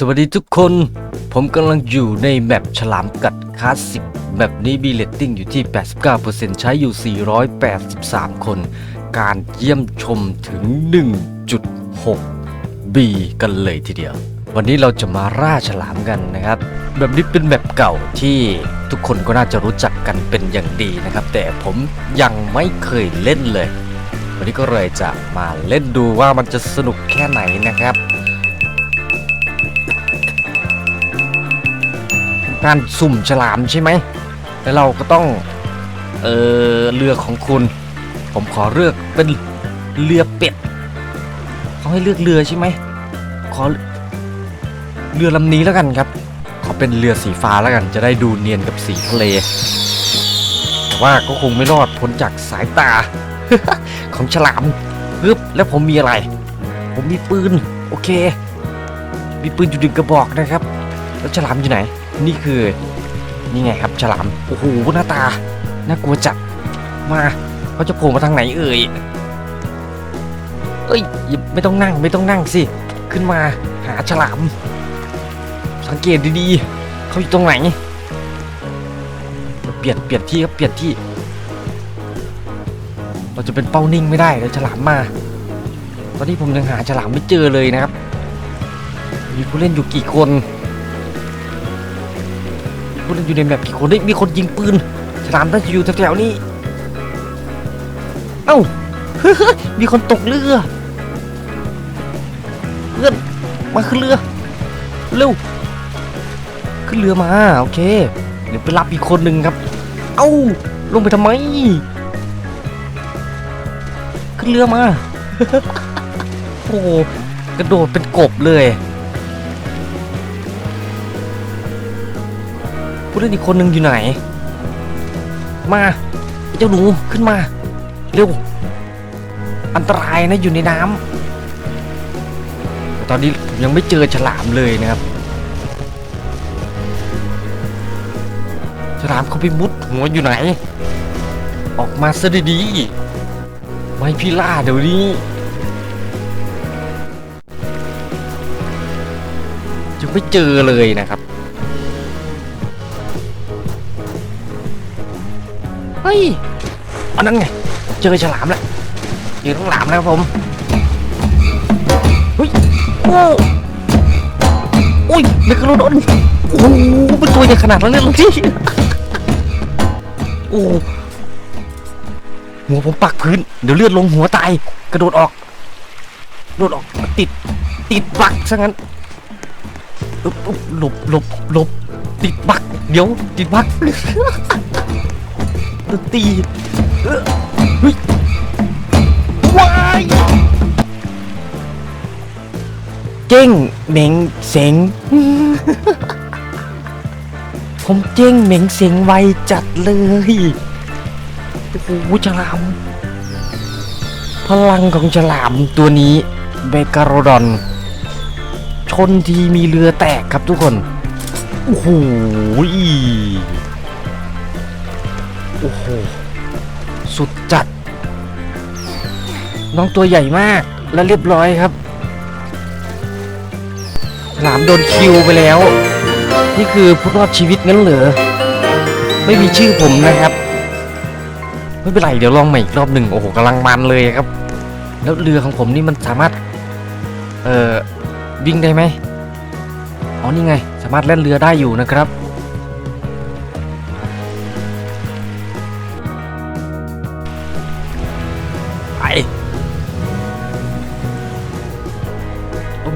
สวัสดีทุกคน ผมกำลังอยู่ในแมปฉลามกัดคลาสสิกแมปนี้มีเรตติ้งอยู่ที่ 89%ใช้อยู่ 483 คน การเยี่ยมชมถึง 1.6 B กันเลยทีเดียว วันนี้เราจะมาล่าฉลามกันนะครับ แบบนี้เป็นแมปเก่าที่ทุกคนก็น่าจะรู้จักกันเป็นอย่างดีนะครับ แต่ผมยังไม่เคยเล่นเลย วันนี้ก็เลยจะมาเล่นดูว่ามันจะสนุกแค่ไหนนะครับ การสุ่มฉลามใช่ไหม แล้วเราก็ต้อง เออเรือของคุณ ผมขอเลือกเป็นเรือเป็ด เขาให้เลือกเรือใช่ไหม ขอเรือลำนี้แล้วกันครับ ขอเป็นเรือสีฟ้าแล้วกัน จะได้ดูเนียนกับสีทะเล แต่ว่าก็คงไม่รอดพ้นจากสายตา ของฉลามปึ๊บแล้วผมมีอะไร ผมมีปืน โอเค มีปืนอยู่ดึงกระบอกนะครับ แล้วฉลามอยู่ไหน นี่คือนี่ไงครับฉลามโอ้โหหน้าตาน่ากลัวจัดมาเขาจะโผล่มาทางไหนเอ่ยเอ้ยไม่ต้องนั่งไม่ต้องนั่งสิขึ้นมาหาฉลาม สังเกตดีๆเขาอยู่ตรงไหนเปลี่ยนเปลี่ยนที่ครับเปลี่ยนที่ เราจะเป็นเป้านิ่งไม่ได้เลยฉลามมา ตอนนี้ผมยังหาฉลามไม่เจอเลยนะครับ มีผู้เล่นอยู่กี่คน ผู้เล่นอยู่ในแมปกี่คนเฮ้มีคนยิงปืนฉลามน่าจะอยู่แถวๆนี้ เอ้ามีคนตกเรือเพื่อนมาขึ้นเรือเร็วขึ้นเรือมาโอเค เดี๋ยวไปรับอีกคนหนึ่งครับ เอ้าลงไปทำไม ขึ้นเรือมา โอ้กระโดดเป็นกบเลย ผู้เล่นอีกคนหนึ่งอยู่ไหน มาเจ้าหนูขึ้นมา เร็ว อันตรายนะอยู่ในน้ำแต่ตอนนี้ผมยังไม่เจอฉลามเลยนะครับ ฉลามเขาไปมุดหัวอยู่ไหน ออกมาซะดีๆไม่พี่ล่าเดี๋ยวนี้ยังไม่เจอเลยนะครับ ฮ้ยอันนั้นไง เจอฉลามแล้วเจอทั้งหลามแล้วครับผมเฮ้ยโอ้โอ้ยเมกะโลดอนโอ้โหเป็นตัวใหญ่ขนาดนั้นเลยเหรอพี่โอ้หัวผมปักพื้น เดี๋ยวเลือดลงหัวตาย กระโดดออกกระโดดออกติด ติดบักซะงั้นหลบหลบหลบติดบัก เดี๋ยวติดบัก ตรีเอ้อเฮ้ยว้ายเจ้งเหม่งเสงผมเจ้งเหม่งเสงไวจัดเลยโอ้โหฉลาม พลังของฉลามตัวนี้เบการโดอน ชนทีมีเรือแตกครับทุกคน โอ้โห โอ้โห สุดจัด น้องตัวใหญ่มากและเรียบร้อยครับฉลามโดนคิวไปแล้ว นี่คือผู้รอดชีวิตงั้นเหรอ ไม่มีชื่อผมนะครับ ไม่เป็นไรเดี๋ยวลองใหม่อีกรอบหนึ่งโอ้โหกำลังมันเลยครับ แล้วเรือของผมนี่มันสามารถ เอ่อวิ่งได้ไหมอ๋อนี่ไง สามารถเล่นเรือได้อยู่นะครับ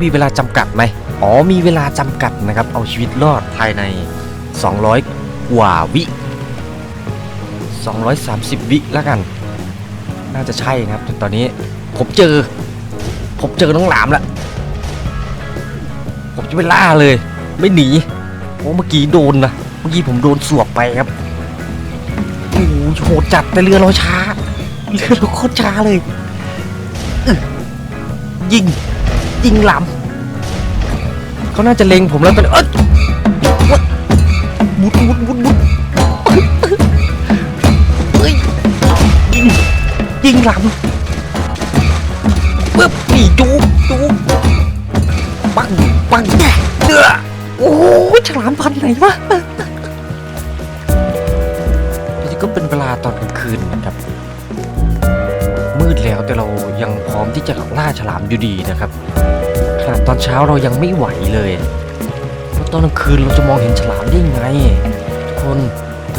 มีเวลาจำกัดไหมอ๋อมีเวลาจำกัดนะครับ เอาชีวิตรอดภายใน 200 กว่าวิ 230 วิแล้วกัน น่าจะใช่นะครับตอนนี้ผมเจอ ผมเจอน้องหลามแล้วผมจะไปล่าเลย ไม่หนีโอ้เมื่อกี้โดนนะเมื่อกี้ผมโดนสวบไปครับโอ้โหดจัดแต่เรือเราช้าเรือเราโคตรช้าเลยยิง ยิงหลำเขาน่าจะเล็งผมแล้วตอนนี้เอ้ยบุดบุดบุดบุดเฮ้ยยิงยิงหลำปึ๊บนี่จูจูปังปังเอโอ้ฉลามพันไหนวะนี่ก็เป็นเวลาตอนกลางคืนนะครับ ดแล้วแต่เรายังพร้อมที่จะล่าฉลามอยู่ดีนะครับขนาดตอนเช้าเรายังไม่ไหวเลยแล้วตอนกลางคืนเราจะมองเห็นฉลามได้ยังไง ทุกคน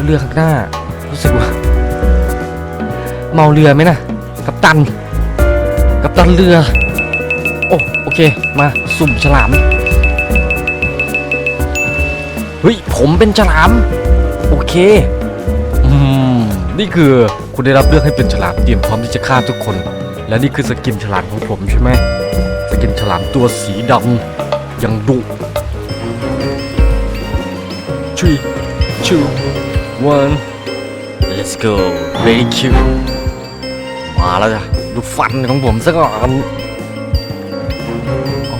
เรือข้างหน้า รู้สึกว่า เมาเรือไหมนะกัปตัน กัปตันเรือ โอ้โอเค มาสุ่มฉลามเฮ้ยผมเป็นฉลาม โอเค อืม นี่คือ คุณได้รับเลือกให้เป็นฉลามเตรียมพร้อมที่จะฆ่าทุกคน และนี่คือสกินฉลามของผมใช่ไหมสกินฉลามตัวสีดำอยังดุ three two one let's go very cute มาแล้วจ้ะดูฟันของผมซะก่อนอ๋อ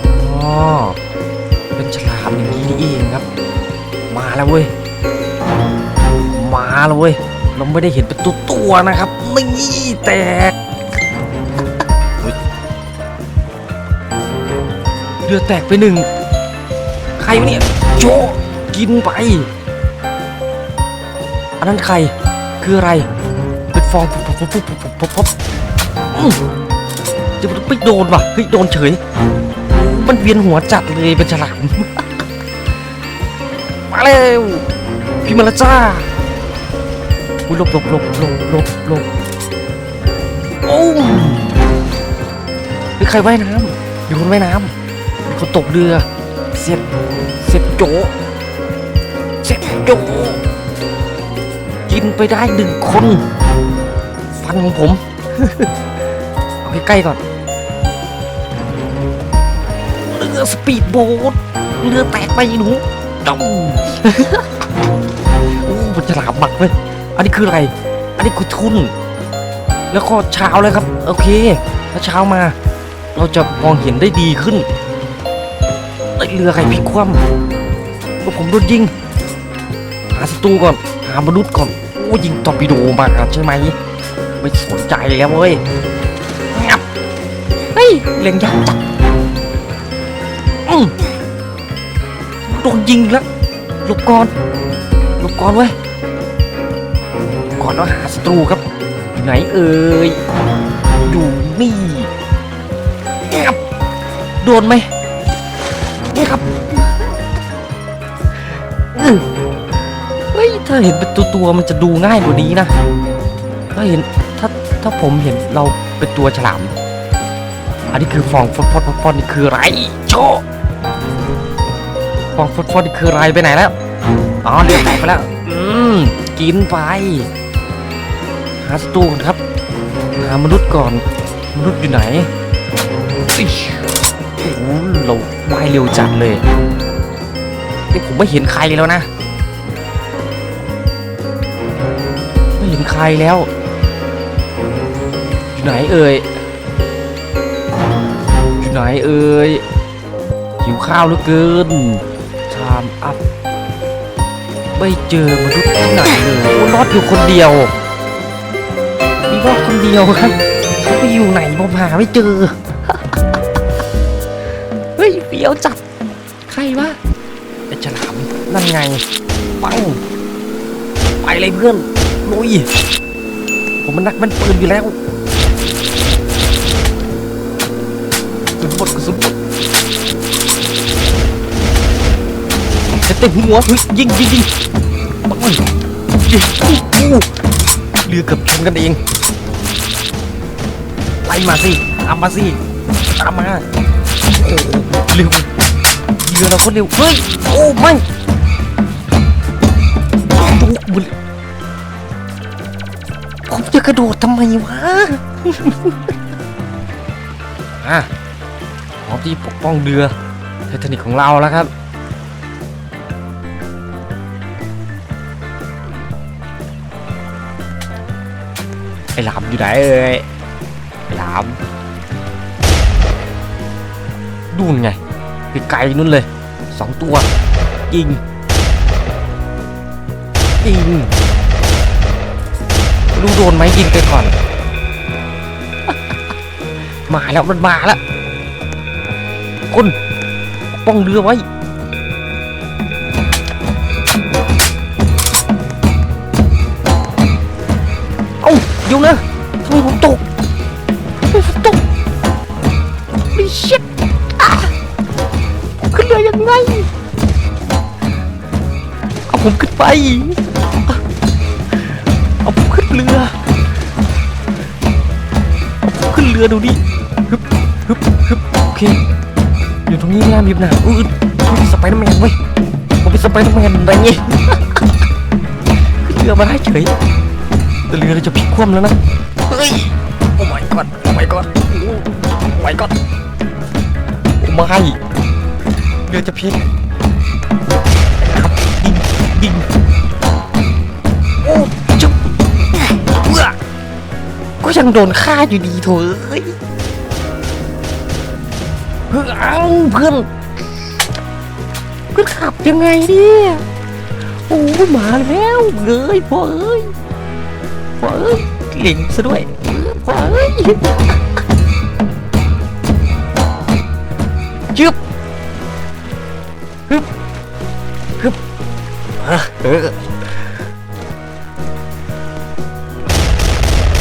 เป็นฉลามอย่างนี้นี่เองครับ มาแล้วเว้ย มาแล้วเว้ย เราไม่ได้เห็นเป็นตัวตัวๆนะครับนี่แตกเฮ้ยเรือแตกไปหนึ่ง ใครวะเนี่ยโจกินไป อันนั้นใคร คืออะไร เป็นฟองปุ๊บปุ๊บปุ๊บปุ๊บปุ๊บปุ๊บอื้อจะไม่โดนว่ะ เฮ้ย โดนเฉย มันเวียนหัวจัดเลยเป็นฉลาม มาเร็วพี่มาและจ้า อุ้ยหลบหลบหลบหลบหลบหลบโอ้มมีใครว่ายน้ำมีคนว่ายน้ำมีคนตกเรือ เสร็จ เสร็จโจเสร็จโจกินไปได้หนึ่งคน ฟันของผม เอาใกล้ๆก่อน เรือสปีดโบ๊ทเรือแตกไปหนูจ้องโอ้มันฉลามหมักเว้ย อันนี้คืออะไร อันนี้คือทุน แล้วก็เช้าเลยครับ โอเคถ้าเช้ามา เราจะมองเห็นได้ดีขึ้นไอเรือใครพลิกคว่ำก็ผมโดนยิง หาศัตรูก่อน หามนุษย์ก่อน โอ้ยิงตอร์ปิโดมาใช่ไหม ไม่สนใจแล้วเว้ยงับเฮ้ยเล็งยากจัดอืมโดนยิงแล้วหลบก่อนหลบก่อนเว้ย ก่อนแล้วหาศัตรูครับอยู่ไหนเอ่ยอยู่นี่งับโดนไหมนี่ครับอื้อเฮ้ยถ้าเห็นเป็นตัวตัวมันจะดูง่ายกว่านี้นะ ถ้าเห็นถ้าถ้าผมเห็นเราเป็นตัวฉลาม อันนี้คือฟองฟอดฟอดฟอนี่คืออะไรโชฟองฟอดฟอดนี่คืออะไรไปไหนแล้ว อ๋อเรือแตกไปแล้ว อืม กินไป หาศัตรูก่อนครับ หามนุษย์ก่อน มนุษย์อยู่ไหนอิ๊ยโอ้โหเราว่ายเร็วจัดเลยนี่ผมไม่เห็นใครแล้วนะ ไม่เห็นใครแล้ว อยู่ไหนเอ่ย อยู่ไหนเอ่ย หิวข้าวเหลือเกิน ชามอัพ ไม่เจอมนุษย์ที่ไหนเลยโอ้รอดอยู่คนเดียว มีรอดคนเดียวครับเขาไปอยู่ไหนผมหาไม่เจอ เฮ้ยเฟี้ยวจัดใครวะไอ้ฉลามนั่นไงปังไปเลยเพื่อนลุยผมมันนักมันปืนอยู่แล้วสุนหมดกระสุนหมดเต็มหัวเฮ้ยยิงยิงยิงปังยิงอู้ รือเกือบชนกันเองไล่มาสิตามมาสิตามมาโอ้เร็วเรือเราก็เร็วเฮ้ยโอ้ไม่ตุ๊บุญผมจะกระโดดทำไมวะอะพร้อมที่ปกป้องเรือไททานิกของเราแล้วครับ ไอ้หลามอยู่ไหนเอ่ยไอ้หลามดูนไงไกลๆนู่นเลยสองตัวยิงยิงรู้โดนไหมยิงไปก่อน มาแล้วมันมาแล้วคนป้องเรือไว้ ยุ่งนะทำไมผมตกทำไมผมตกดิชิตขึ้นเรือยังไง เอาผมขึ้นไป เอาผมขึ้นเรือเอาผมขึ้นเรือดูดิฮึบฮึบฮึบโอเค อยู่ตรงนี้นะมีปัญหาอืดผมเป็นสไปเดอร์แมนเว้ยผมเป็นสไปเดอร์แมนอะไรเงี้ยขึ้นเรือมาได้เฉย เรือเราจะพลิกคว่ำแล้วนะ เฮ้ย โอ้ my god โอ้ my god โอ้ my god โอ้ไม่เรือจะพลิกครับยิงยิงโอ้จุ๊บเอื้อก็ยังโดนฆ่าอยู่ดีโถเอ้ยเพื่อนเอาเพื่อนเพื่อนขับยังไงเนี่ยโอ้มาแล้วเอ้ยพ่อเอ้ย พ่อเอ้ยเก่งซะด้วยพ่อเอ้ยจึ๊บฮึบฮึบอะเออ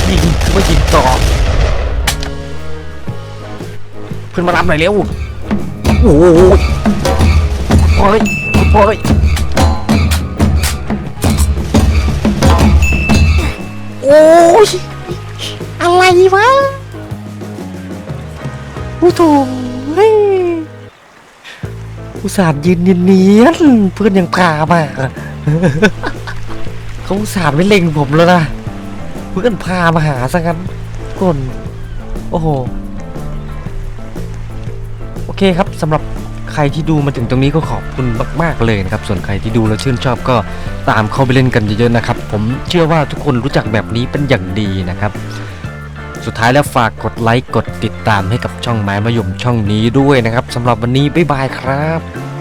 ยิงคือว่ายิงต่อเพื่อนมารับหน่อยเร็วโอ้โหพอยพอย วะโอ้โถเฮ้ยอุตส่าห์ยืนเนียนๆเพื่อนยังพามาเขาอุตส่าห์ไม่เล็งผมแล้วนะเพื่อนพามาหาซะงั้นก่นโอ้โหโอเคครับสำหรับใครที่ดูมาถึงตรงนี้ก็ขอบคุณมากๆเลยนะครับ ส่วนใครที่ดูแล้วชื่นชอบก็ตามเข้าไปเล่นกันเยอะๆนะครับ ผมเชื่อว่าทุกคนรู้จักแบบนี้เป็นอย่างดีนะครับ สุดท้ายแล้วฝากกดไลค์กดติดตามให้กับช่องไม้มะยมช่องนี้ด้วยนะครับสำหรับวันนี้บ๊ายบายครับ